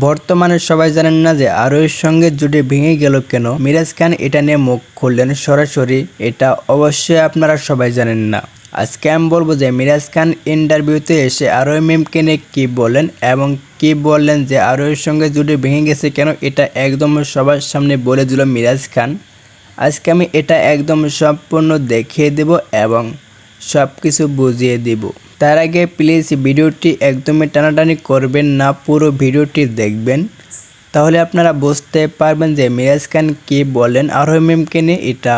বর্তমানে সবাই জানেন না যে আরোহীর সঙ্গে জুটে ভেঙে গেল কেন? মিরাজ খান এটা নিয়ে মুখ খুললেন সরাসরি। এটা অবশ্যই আপনারা সবাই জানেন না। আজকে আমি বলব যে মিরাজ খান ইন্টারভিউতে এসে আরোহী মেমকে নিয়ে কী বলেন এবং কি বললেন যে আরোহীর সঙ্গে জুটে ভেঙে গেছে কেন? এটা একদম সবার সামনে বলে দিল মিরাজ খান। আজকে আমি এটা একদম সম্পূর্ণ দেখিয়ে দেব এবং সব কিছু বুঝিয়ে দিব। তার আগে প্লিজ ভিডিওটি একদমই টানাটানি করবেন না, পুরো ভিডিওটি দেখবেন। তাহলে আপনারা বুঝতে পারবেন যে মিরাজ খান কী বলেন আরোহী মেমকে নিয়ে এটা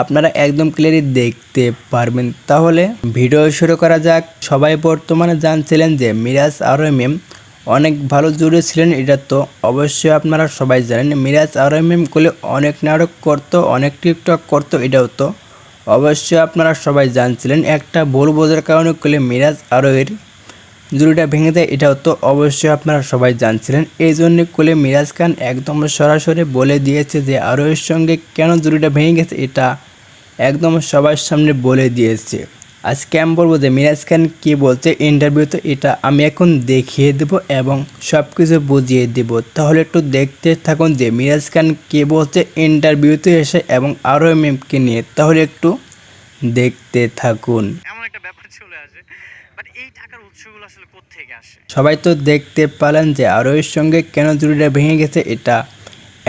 আপনারা একদম ক্লিয়ারই দেখতে পারবেন। তাহলে ভিডিও শুরু করা যাক। সবাই বর্তমানে জানছিলেন যে মিরাজ আরোহী মেম অনেক ভালো জুড়ে ছিলেন, এটা তো অবশ্যই আপনারা সবাই জানেন। মিরাজ আরোহী মেম করলে অনেক নাটক করতো, অনেক টিকটক করতো, এটাও তো অবশ্যই আপনারা সবাই জানছিলেন, একটা ভুল বোঝার কারণে করলে মিরাজ আরোহের জুড়িটা ভেঙে দেয়, এটাও তো অবশ্যই আপনারা সবাই জানছিলেন। এই জন্য কোলে মিরাজ খান একদম সরাসরি বলে দিয়েছে যে আরোহীর সঙ্গে কেন জুড়িটা ভেঙে গেছে, এটা একদম সবার সামনে বলে দিয়েছে। আজকে আমি বলব যে মিরাজ খান কী বলছে ইন্টারভিউতে এটা আমি এখন দেখিয়ে দেব এবং সব কিছু বুঝিয়ে দেব। তাহলে একটু দেখতে থাকুন যে মিরাজ খান কী বলছে ইন্টারভিউতে এসে এবং আরও মেমকে নিয়ে। তাহলে একটু দেখতে থাকুন। এমন একটা ব্যাপার চলে আসে? সবাই তো দেখতে পেলেন যে আরোহীর সঙ্গে কেন জুড়িটা ভেঙে গেছে এটা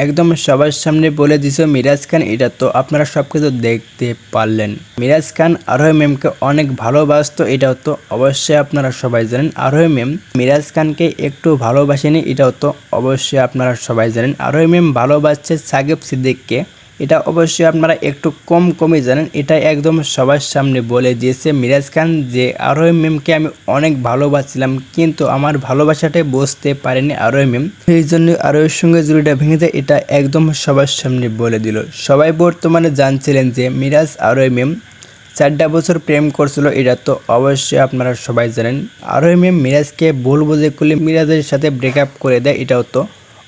একদম সবার সামনে বলে দিছে মিরাজ খান, এটা তো আপনারা সব কিছু দেখতে পারলেন। মিরাজ খান, আরোহ ম্যামকে অনেক ভালোবাসতো, এটাও তো অবশ্যই আপনারা সবাই জানেন। আরোহ মেম মিরাজ খানকে একটু ভালোবাসেনি, এটাও তো অবশ্যই আপনারা সবাই জানেন। আরোহ ম্যাম ভালোবাসছে সাকিব সিদ্দিককে। এটা অবশ্যই আপনারা একটু কম কমই জানেন। এটা একদম সবার সামনে বলে দিয়েছে মিরাজ খান যে আরোহী মেমকে আমি অনেক ভালোবাসছিলাম, কিন্তু আমার ভালোবাসাটাই বুঝতে পারেনি আরোহী মেম সেই জন্য আরোহীর সঙ্গে জুড়িটা ভেঙে যায়, এটা একদম সবার সামনে বলে দিল। সবাই বর্তমানে জানছিলেন যে, মিরাজ আরোহী মেম চারটা বছর প্রেম করছিল, এটা তো অবশ্যই আপনারা সবাই জানেন। আরোহী মেম মিরাজকে ভুল বুঝে করলে মিরাজের সাথে ব্রেকআপ করে দেয়, এটাও তো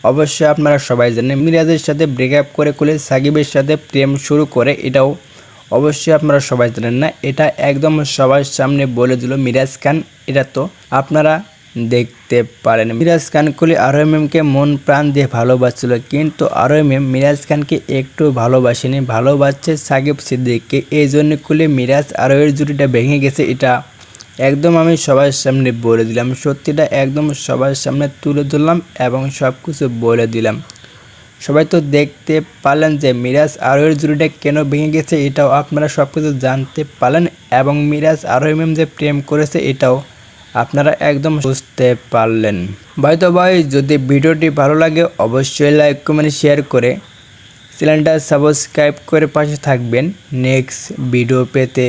অবশ্যই আপনারা সবাই জানেন, মিরাজের সাথে ব্রেকআপ করে করলে সাকিবের সাথে প্রেম শুরু করে, এটাও অবশ্যই আপনারা সবাই জানেন না, এটা একদম সবার সামনে বলে দিল মিরাজ খান, এটা তো আপনারা দেখতে পারেন। মিরাজ খান কুলি মেমকে মন প্রাণ দিয়ে ভালোবাসছিল, কিন্তু আরোহ মেম মিরাজ খানকে একটু ভালোবাসেনি, ভালোবাসছে সাকিব সিদ্দিককে, এই জন্য কুলি মিরাজ আরোহের জুটিটা ভেঙে গেছে, এটা একদম আমি সবার সামনে বলে দিলাম, সত্যিটা একদম সবার সামনে তুলে ধরলাম এবং সব কিছু বলে দিলাম। সবাই তো দেখতে পারলেন যে মিরাজ আরোহের জুড়িটা কেন ভেঙে গেছে এটাও আপনারা সব কিছু জানতে পারলেন এবং মিরাজ আরোহী মেম যে প্রেম করেছে এটাও আপনারা একদম বুঝতে পারলেন। ভাই তো ভাই যদি ভিডিওটি ভালো লাগে অবশ্যই লাইক, কমেন্ট, শেয়ার করে চ্যানেলটা সাবস্ক্রাইব করে পাশে থাকবেন। নেক্সট ভিডিও পেতে